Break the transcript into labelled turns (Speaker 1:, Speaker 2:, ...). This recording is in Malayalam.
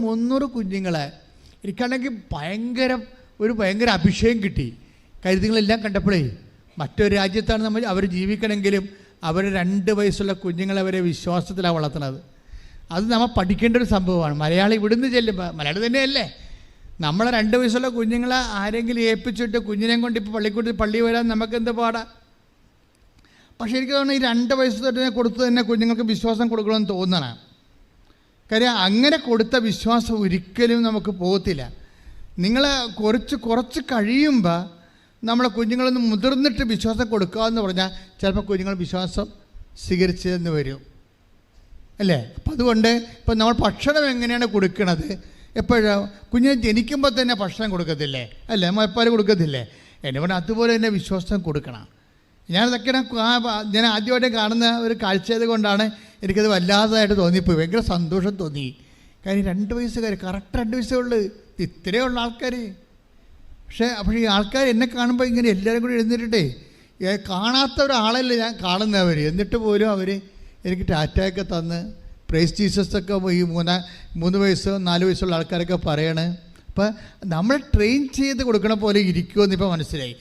Speaker 1: മുന്നൂറ് കുഞ്ഞുങ്ങളെ എനിക്കാണെങ്കിൽ ഭയങ്കര ഒരു ഭയങ്കര അഭിഷേകം കിട്ടി. കരുതുങ്ങളെല്ലാം കണ്ടപ്പോഴേ മറ്റൊരു രാജ്യത്താണ് നമ്മൾ അവർ ജീവിക്കണമെങ്കിലും അവർ രണ്ട് വയസ്സുള്ള കുഞ്ഞുങ്ങളെ അവരെ വിശ്വാസത്തിലാണ് വളർത്തുന്നത്. അത് നമ്മൾ പഠിക്കേണ്ട ഒരു സംഭവമാണ്. മലയാളി ഇവിടുന്ന് ചെല്ലുമ്പോൾ മലയാളി തന്നെയല്ലേ? നമ്മളെ രണ്ട് വയസ്സുള്ള കുഞ്ഞുങ്ങളെ ആരെങ്കിലും ഏൽപ്പിച്ചിട്ട് കുഞ്ഞിനെ കൊണ്ട് ഇപ്പോൾ പള്ളിക്കൂട്ടി പള്ളി വരാൻ നമുക്ക് എന്ത് പാടാ? പക്ഷേ എനിക്ക് തോന്നുന്നു ഈ രണ്ട് വയസ്സ് തൊട്ട് കൊടുത്ത് തന്നെ കുഞ്ഞുങ്ങൾക്ക് വിശ്വാസം കൊടുക്കണമെന്ന് തോന്നണം. കാര്യം അങ്ങനെ കൊടുത്ത വിശ്വാസം ഒരിക്കലും നമുക്ക് പോകത്തില്ല. നിങ്ങൾ കുറച്ച് കുറച്ച് കഴിയുമ്പോൾ നമ്മളെ കുഞ്ഞുങ്ങളൊന്ന് മുതിർന്നിട്ട് വിശ്വാസം കൊടുക്കുക എന്ന് പറഞ്ഞാൽ ചിലപ്പോൾ കുഞ്ഞുങ്ങൾ വിശ്വാസം സ്വീകരിച്ചതെന്ന് വരും. അല്ലേ? അപ്പം അതുകൊണ്ട് ഇപ്പം നമ്മൾ ഭക്ഷണം എങ്ങനെയാണ് കൊടുക്കണത്? എപ്പോഴും? കുഞ്ഞ് ജനിക്കുമ്പോൾ തന്നെ ഭക്ഷണം കൊടുക്കത്തില്ലേ? അല്ലേ? മുലപ്പാൽ കൊടുക്കത്തില്ലേ? എന്നെ പറഞ്ഞാൽ അതുപോലെ തന്നെ വിശ്വാസം കൊടുക്കണം. ഞാനതൊക്കെ ഞാൻ ആദ്യമായിട്ട് കാണുന്ന ഒരു കാഴ്ചയത് കൊണ്ടാണ് എനിക്കത് വല്ലാതായിട്ട് തോന്നിപ്പോയി. ഭയങ്കര സന്തോഷം തോന്നി. കാര്യം രണ്ട് വയസ്സുകാർ കറക്റ്റ് രണ്ട് വയസ്സേ ഉള്ളൂ. ഇത്രയേ ഉള്ള ആൾക്കാർ പക്ഷേ അപ്പോൾ ഈ ആൾക്കാർ എന്നെ കാണുമ്പോൾ ഇങ്ങനെ എല്ലാവരും കൂടി എഴുന്നേറ്റിട്ടേ ഏ, കാണാത്ത ഒരാളല്ല ഞാൻ കാണുന്നവർ എന്നിട്ട് പോലും അവർ എനിക്ക് ടാറ്റയൊക്കെ തന്ന് പ്രൈസ് ജീസസൊക്കെ ഈ മൂന്നാ മൂന്ന് വയസ്സോ നാല് വയസ്സുള്ള ആൾക്കാരൊക്കെ പറയണേ. അപ്പം നമ്മൾ ട്രെയിൻ ചെയ്ത് കൊടുക്കണ പോലെ ഇരിക്കുമെന്ന് ഇപ്പോൾ മനസ്സിലായി.